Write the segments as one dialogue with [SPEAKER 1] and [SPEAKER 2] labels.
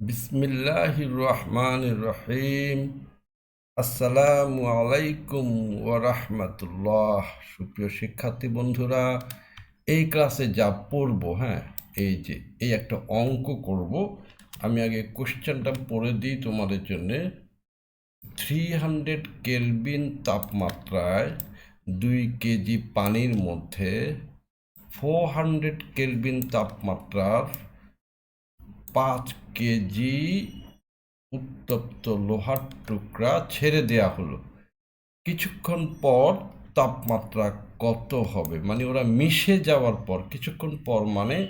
[SPEAKER 1] বিসমিল্লাহ রহমান রহিম আসসালামু আলাইকুম ওরহমতুল্লাহ সুপ্রিয় শিক্ষার্থী বন্ধুরা, এই ক্লাসে যা পড়ব হ্যাঁ এই যে, এই একটা অঙ্ক করব। আমি আগে কোশ্চেনটা পড়ে দিই তোমাদের জন্যে। থ্রি হান্ড্রেড কেলভিন তাপমাত্রায় দুই কেজি পানির মধ্যে ফোর হান্ড্রেড কেলভিন তাপমাত্রার পাঁচ কেজি উত্তপ্ত লোহার টুকরা ছেড়ে দেয়া হলো। কিছুক্ষণ পর তাপমাত্রা কত হবে? মানে ওরা মিশে যাওয়ার পর, কিছুক্ষণ পর মানে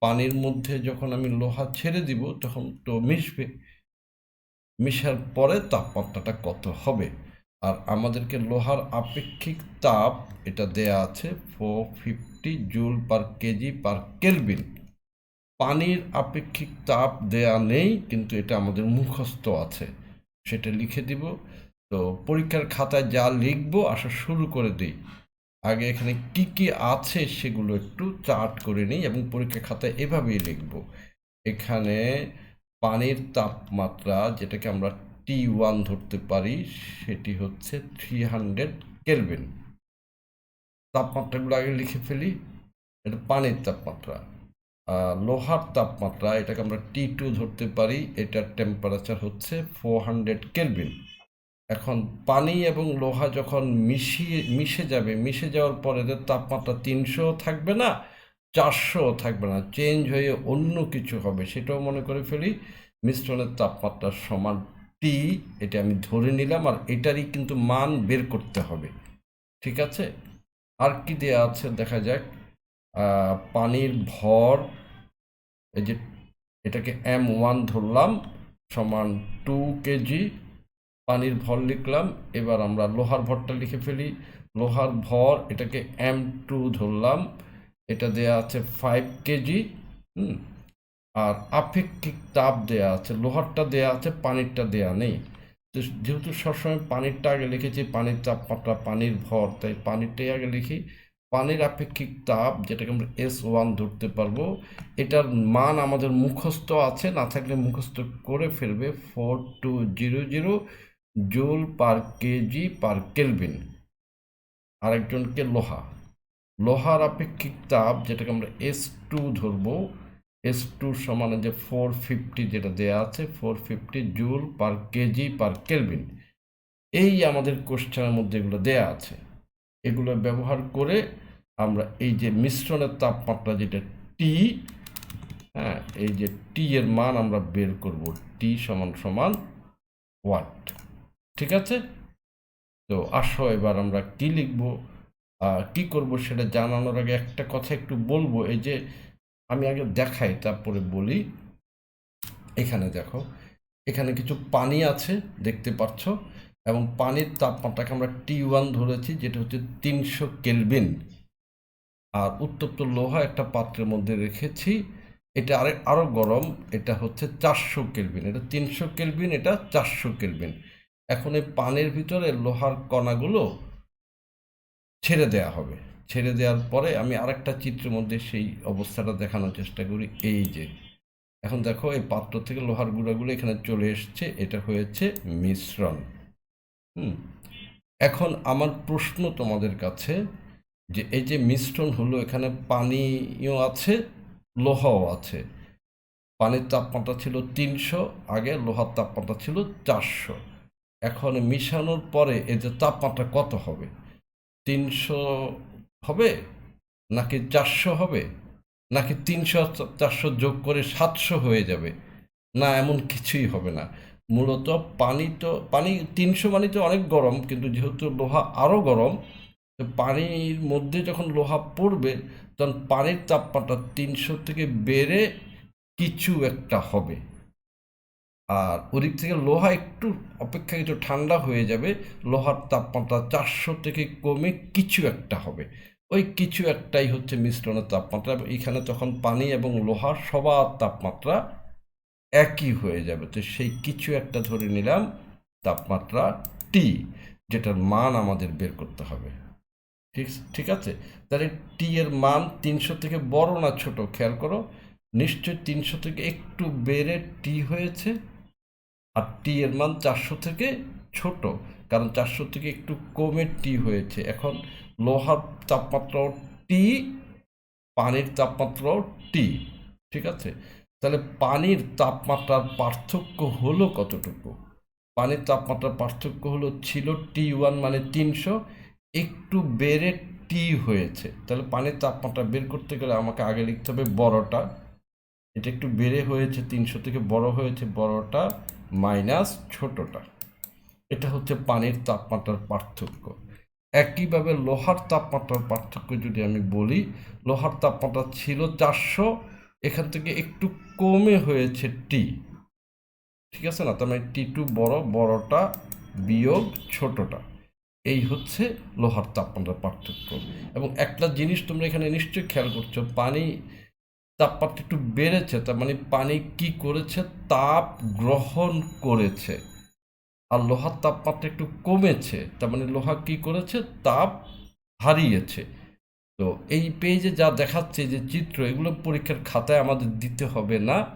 [SPEAKER 1] পানির মধ্যে যখন আমি লোহা ছেড়ে দিব তখন তো মিশবে। মিশার পরে তাপমাত্রাটা কত হবে? আর আমাদেরকে লোহার আপেক্ষিক তাপ এটা দেয়া আছে, four fifty joule per KG per kelvin. পানির আপেক্ষিক তাপ দেয়া নেই, কিন্তু এটা আমাদের মুখস্থ আছে। সেটা লিখে দিব। তো পরীক্ষার খাতায় যা লিখব, আসা শুরু করে দিই। আগে এখানে কি কি আছে সেগুলো একটু চার্ট করে নিই এবং পরীক্ষা খাতায় এভাবেই লিখব। এখানে পানির তাপমাত্রা, যেটাকে আমরা টি ওয়ান ধরতে পারি, সেটি হচ্ছে থ্রি হান্ড্রেড কেলভিন তাপমাত্রাগুলো আগে লিখে ফেলি। এটা পানির তাপমাত্রা। লোহার তাপমাত্রা, এটাকে আমরা টি টু ধরতে পারি, এটার টেম্পারেচার হচ্ছে ফোর হান্ড্রেড কেলভিন এখন পানি এবং লোহা যখন মিশিয়ে, মিশে যাবে, মিশে যাওয়ার পরে এদের তাপমাত্রা তিনশো থাকবে না, চারশো থাকবে না চেঞ্জ হয়ে অন্য কিছু হবে। সেটাও মনে করে ফেলি, মিশ্রণের তাপমাত্রা সমান টি এটা আমি ধরে নিলাম, আর এটারই কিন্তু মান বের করতে হবে। ঠিক আছে? আর কি দেয়া আছে? দেখা যাক। পানির ভর এই যে এটাকে এম ওয়ান ধরলাম, সমান টু কেজি পানির ভর লিখলাম, এবার আমরা লোহার ভরটা লিখে ফেলি। লোহার ভর, এটাকে এম টু ধরলাম, এটা দেয়া আছে ফাইভ কেজি হুম, আর আপেক্ষিক তাপ দেয়া আছে, লোহারটা দেয়া আছে, পানিরটা দেয়া নেই। তো যেহেতু সবসময় পানিরটা আগে লিখেছি, পানির তাপমাত্রা, পানির ভর, তাই পানিরটাই আগে লিখি। পানির আপেক্ষিক তাপ যেটাকে আমরা এস ওয়ান ধরতে পারব, এটার মান আমাদের মুখস্থ আছে, না থাকলে মুখস্থ করে ফেলবে four two zero zero joule per KG per kelvin আরেকজনকে লোহা। লোহার আপেক্ষিক তাপ যেটাকে আমরা এস টু ধরবো এস টু সমানে যে ফোর ফিফটি যেটা দেয়া আছে four fifty joule per KG per kelvin এই আমাদের কোশ্চেনের মধ্যে এগুলো দেয়া আছে। এগুলো ব্যবহার করে আমরা এই যে মিশ্রণের তাপমাত্রা যেটা টি হ্যাঁ এই যে টি এর মান আমরা বের করব টি সমান সমান ওয়াট, ঠিক আছে? তো আসো এবার আমরা কি লিখব? কি করব সেটা জানানোর আগে একটা কথা একটু বলব, এই যে আমি আগে দেখাই, তারপরে বলি। এখানে দেখো, এখানে কিছু পানি আছে, দেখতে পাচ্ছ? এবং পানির তাপমাত্রাকে আমরা টি ওয়ান ধরেছি, যেটা হচ্ছে তিনশো কেলভিন আর উত্তপ্ত লোহা একটা পাত্রের মধ্যে রেখেছি। এটা আরে আরও গরম, এটা হচ্ছে চারশো কেলভিন। এটা তিনশো কেলভিন, এটা চারশো কেলভিন। এখন এই পানির ভিতরে লোহার কণাগুলো ছেড়ে দেয়া হবে। ছেড়ে দেওয়ার পরে আমি আরেকটা চিত্রের মধ্যে সেই অবস্থাটা দেখানোর চেষ্টা করি। এই যে, এখন দেখো এই পাত্র থেকে লোহার গুঁড়াগুলো এখানে চলে এসছে। এটা হয়েছে মিশ্রণ। হুম, এখন আমার প্রশ্ন তোমাদের কাছে যে এই যে মিশ্রণ হলো, এখানে পানিও আছে, লোহাও আছে। পানির তাপমাত্রা ছিল তিনশো, আগে লোহার তাপমাত্রা ছিল চারশো। এখন মিশানোর পরে এই যে তাপমাত্রা কত হবে? তিনশো হবে নাকি চারশো হবে? নাকি তিনশো চারশো যোগ করে সাতশো হয়ে যাবে? না, এমন কিছুই হবে না। মূলত পানি তো, পানি তিনশো মানে তো অনেক গরম, কিন্তু যেহেতু লোহা আরও গরম পানির মধ্যে যখন লোহা পড়বে, তখন পানির তাপমাত্রা তিনশো থেকে বেড়ে কিছু একটা হবে। আর ওদিক থেকে লোহা একটু অপেক্ষাকৃত ঠান্ডা হয়ে যাবে, লোহার তাপমাত্রা চারশো থেকে কমে কিছু একটা হবে। ওই কিছু একটাই হচ্ছে মিশ্রণের তাপমাত্রা। এখানে তখন পানি এবং লোহার সবার তাপমাত্রা একই হয়ে যাবে। তো সেই কিছু একটা ধরে নিলাম, তাপমাত্রা টি, যেটার মান আমাদের বের করতে হবে। ঠিক ঠিক আছে? তাহলে টি এর মান তিনশো থেকে বড় না ছোট? খেয়াল করো। নিশ্চয় তিনশো থেকে একটু বেড়ে টি হয়েছে আর টি এর মান চারশো থেকে ছোট। কারণ চারশো থেকে একটু কমে টি হয়েছে। এখন লোহার তাপমাত্রাও টি পানির তাপমাত্রাও টি ঠিক আছে? তাহলে পানির তাপমাত্রার পার্থক্য হলো কতটুকু? পানির তাপমাত্রার পার্থক্য হলো ছিল টি ওয়ান মানে তিনশো একটু বেড়ে টি হয়েছে। তাহলে পানির তাপমাত্রা বের করতে গেলে আমাকে আগে লিখতে হবে বড়টা। এটা একটু বেড়ে হয়েছে, তিনশো থেকে বড় হয়েছে, বড়টা মাইনাস ছোটটা। এটা হচ্ছে পানির তাপমাত্রার পার্থক্য। একইভাবে লোহার তাপমাত্রার পার্থক্য যদি আমি বলি, লোহার তাপমাত্রা ছিল চারশো, এখান থেকে একটু কমে হয়েছে টি। ঠিক আছে না? তার মানে টি টু বড়, বড়টা বিয়োগ ছোটটা। এই হচ্ছে লোহার তাপমাত্রার পার্থক্য। এবং একটা জিনিস তোমরা এখানে নিশ্চয়ই খেয়াল করছ, পানি তাপমাত্রা একটু বেড়েছে, তার মানে পানি কি করেছে? তাপ গ্রহণ করেছে। আর লোহার তাপমাত্রা একটু কমেছে, তার মানে লোহা কি করেছে? তাপ হারিয়েছে। তো এই পেজে যা দেখাচ্ছে যে চিত্র, এগুলো পরীক্ষার খাতায় আমাদের দিতে হবে না।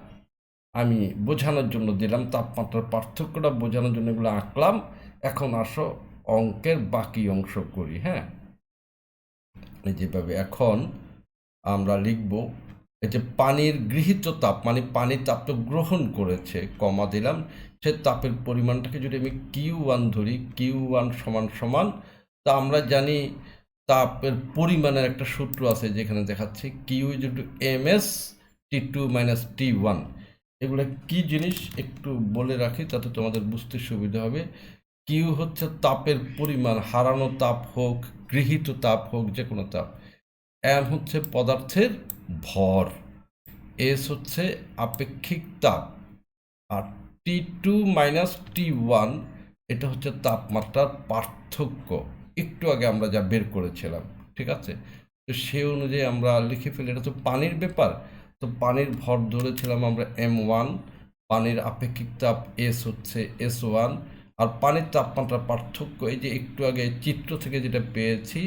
[SPEAKER 1] আমি বোঝানোর জন্য দিলাম, তাপমাত্রার পার্থক্যটা বোঝানোর জন্য এগুলো আঁকলাম। এখন আসো। অঙ্কের বাকি অংশ করি হ্যাঁ? যেভাবে এখন আমরা লিখব, এই যে পানির গৃহীত তাপ মানে পানির তাপ তো গ্রহণ করেছে, কমা দিলাম, সে তাপের পরিমাণটাকে যদি আমি কিউ ওয়ান ধরি, কিউ ওয়ান সমান সমান, তা আমরা জানি তাপের পরিমাণের একটা সূত্র আছে যেখানে দেখাচ্ছে Q is to M S T two minus T one. এগুলো কী জিনিস একটু বলে রাখি, তাতে তোমাদের বুঝতে সুবিধা হবে। কিউ হচ্ছে তাপের পরিমাণ, হারানো তাপ হোক, গৃহীত তাপ হোক, যে কোনো তাপ, এম হচ্ছে পদার্থের ভর, এস হচ্ছে আপেক্ষিক তাপ, আর T two minus T one, এটা হচ্ছে তাপমাত্রার পার্থক্য। একটু আগে আমরা যা বের করেছিলাম, ঠিক আছে? তো সে অনুযায়ী আমরা লিখে ফেলি, এটা তো পানির ব্যাপার। তো পানির ভর ধরেছিলাম আমরা এম ওয়ান, পানির আপেক্ষিক তাপ এস হচ্ছে এস ওয়ান আর পানির তাপমাত্রার পার্থক্য, এই যে একটু আগে চিত্র থেকে যেটা পেয়েছি,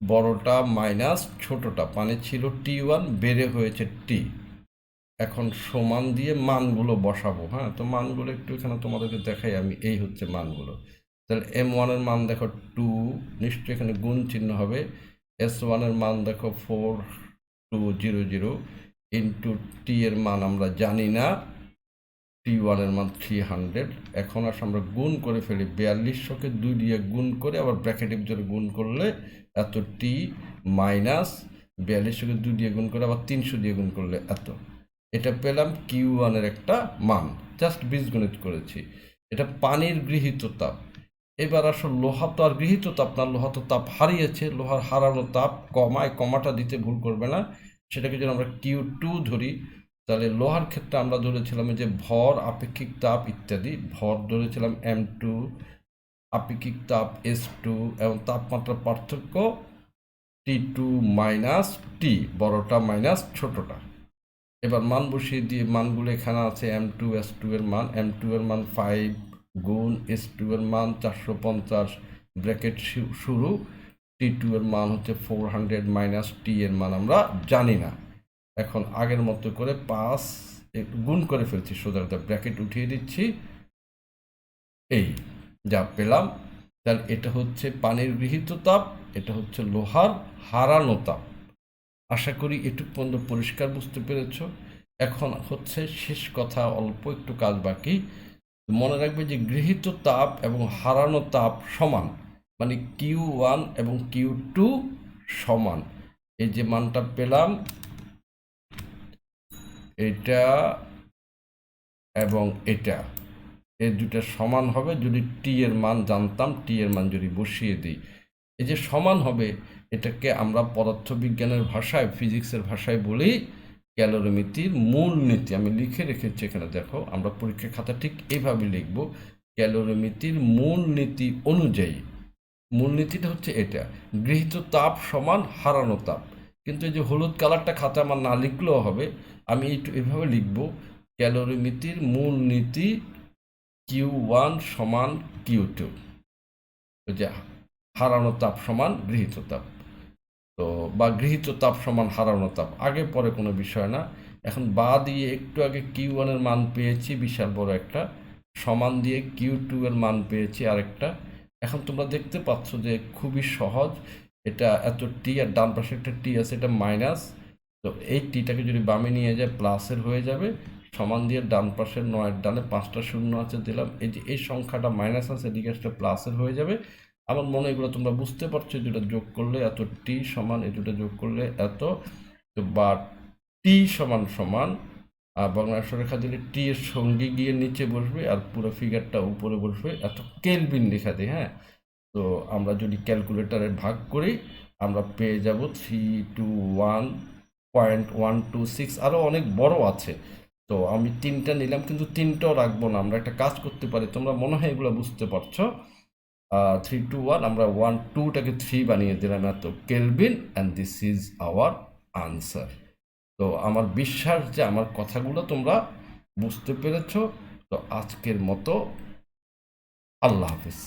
[SPEAKER 1] বড়টা মাইনাস ছোটটা, পানি ছিল টি ওয়ান বেড়ে হয়েছে টি এখন সমান দিয়ে মানগুলো বসাবো হ্যাঁ? তো মানগুলো একটু এখানে তোমাদেরকে দেখাই, আমি এই হচ্ছে মানগুলো। তাহলে এম ওয়ানের মান দেখো টু নিশ্চয়ই এখানে গুণ চিহ্ন হবে। এস ওয়ানের মান দেখো four two zero zero into T এর মান আমরা জানি না। টি ওয়ানের মান থ্রি হান্ড্রেড এখন আসলে আমরা গুণ করে ফেলি বিয়াল্লিশশোকে দুই দিয়ে গুণ করে, আবার ব্র্যাকেটের ভিতরে গুণ করলে এত টি মাইনাস বিয়াল্লিশশোকে দুই দিয়ে গুণ করে, আবার তিনশো দিয়ে গুণ করলে এত। এটা পেলাম কিউ ওয়ানের একটা মান জাস্ট বীজগণিত করেছি। এটা পানির গৃহীত তাপ। এবার আসলে লোহা তো আর গৃহীত তাপ না, লোহা তো তাপ হারিয়েছে লোহার হারানো তাপ, কমায়, কমাটা দিতে ভুল করবে না। সেটাকে যদি আমরা কিউ টু ধরি তাহলে লোহার ক্ষেত্রে আমরা ধরেছিলাম যে ভর, আপেক্ষিক তাপ ইত্যাদি। ভর ধরেছিলাম এম টু আপেক্ষিক তাপ এস টু এবং তাপমাত্রার পার্থক্য টি টু মাইনাস টি বড়টা মাইনাস ছোটটা। এবার মান বসিয়ে দিয়ে মানগুলো এখানে আছে এম টু এস টু এর মান। এম টু এর মান ফাইভ গুণ এস টু এর মান চারশো পঞ্চাশ, ব্র্যাকেট শুরু। টি টু এর মান হচ্ছে ফোর হান্ড্রেড মাইনাস টি এর মান আমরা জানি না। এখন আগের মতো করে পাঁচ গুণ করে ফেলছি, সোজা ব্র্যাকেট উঠিয়ে দিচ্ছি। এই, যা পেলাম। তাহলে এটা হচ্ছে পানির গৃহীত তাপ, এটা হচ্ছে লোহার হারানো তাপ। আশা করি এটুকু পর্যন্ত পরিষ্কার বুঝতে পেরেছ। এখন হচ্ছে শেষ কথা, অল্প একটু কাজ বাকি। মনে রাখবে যে গৃহীত তাপ এবং হারানো তাপ সমান মানে কিউ ওয়ান এবং কিউ টু সমান। এই যে মানটা পেলাম এটা এবং এটা। এই দুটা সমান হবে যদি টি এর মান জানতাম টি এর মান যদি বসিয়ে দিই। এই যে সমান হবে, এটাকে আমরা পদার্থবিজ্ঞানের ভাষায়, ফিজিক্সের ভাষায় বলি ক্যালোরিমিতির মূল নীতি। আমি লিখে রেখেছি এখানে, দেখো, আমরা পরীক্ষা খাতা ঠিক এইভাবে লিখব। ক্যালোরিমিতির মূল নীতি অনুযায়ী। মূলনীতিটা হচ্ছে এটা। গৃহীত তাপ সমান হারানো তাপ। কিন্তু এই যে হলুদ কালারটা খাতা আমার না লিখলেও হবে, আমি এভাবে লিখব। ক্যালোরিমিতির মূল নীতি কিউ ওয়ান সমান কিউ টু। যে হারানো তাপ সমান গৃহীত তাপ। তো, বা গৃহীত তাপ সমান হারানো তাপ। আগে পরে কোনো বিষয় না। এখন বা দিয়ে একটু আগে কিউ ওয়ানের মান পেয়েছি, বিশাল বড় একটা। সমান দিয়ে কিউ টু এর মান পেয়েছি আরেকটা। এখন তোমরা দেখতে পাচ্ছ যে খুবই সহজ। এটা এত টি আর ডান পাশে একটা টি আছে, এটা মাইনাস তো এই টিটাকে যদি বামে নিয়ে যায় প্লাসের হয়ে যাবে। সমান দিয়ে ডান পাশের নয়ের ডানে পাঁচটা শূন্য আছে দিলাম। এই যে এই সংখ্যাটা মাইনাস আছে, এদিকে একটা প্লাসের হয়ে যাবে। আমার মনে এগুলো তোমরা বুঝতে পারছ যেটা যোগ করলে এত টি সমান, এই দুটো যোগ করলে এত। বা টি সমান সমান, আর বাংলা রেখা দিলে টি এর সঙ্গে গিয়ে নিচে বসবে, আর পুরো ফিগারটা উপরে বসবে। এত কেলবিন লেখা দিই হ্যাঁ? তো আমরা যদি ক্যালকুলেটারে ভাগ করি, আমরা পেয়ে যাব three two one point one two six আরও অনেক বড় আছে। তো আমি তিনটা নিলাম, কিন্তু তিনটাও রাখব না, আমরা একটা কাজ করতে পারি। তোমরা মনে হয় এগুলো বুঝতে পারছ। থ্রি টু ওয়ান আমরা ওয়ান টুটাকে থ্রি বানিয়ে দিলাম এত। Kelvin and this is our answer তো আমার বিশ্বাস যে আমার কথাগুলো তোমরা বুঝতে পেরেছ। তো আজকের মতো, আল্লাহ হাফিজ।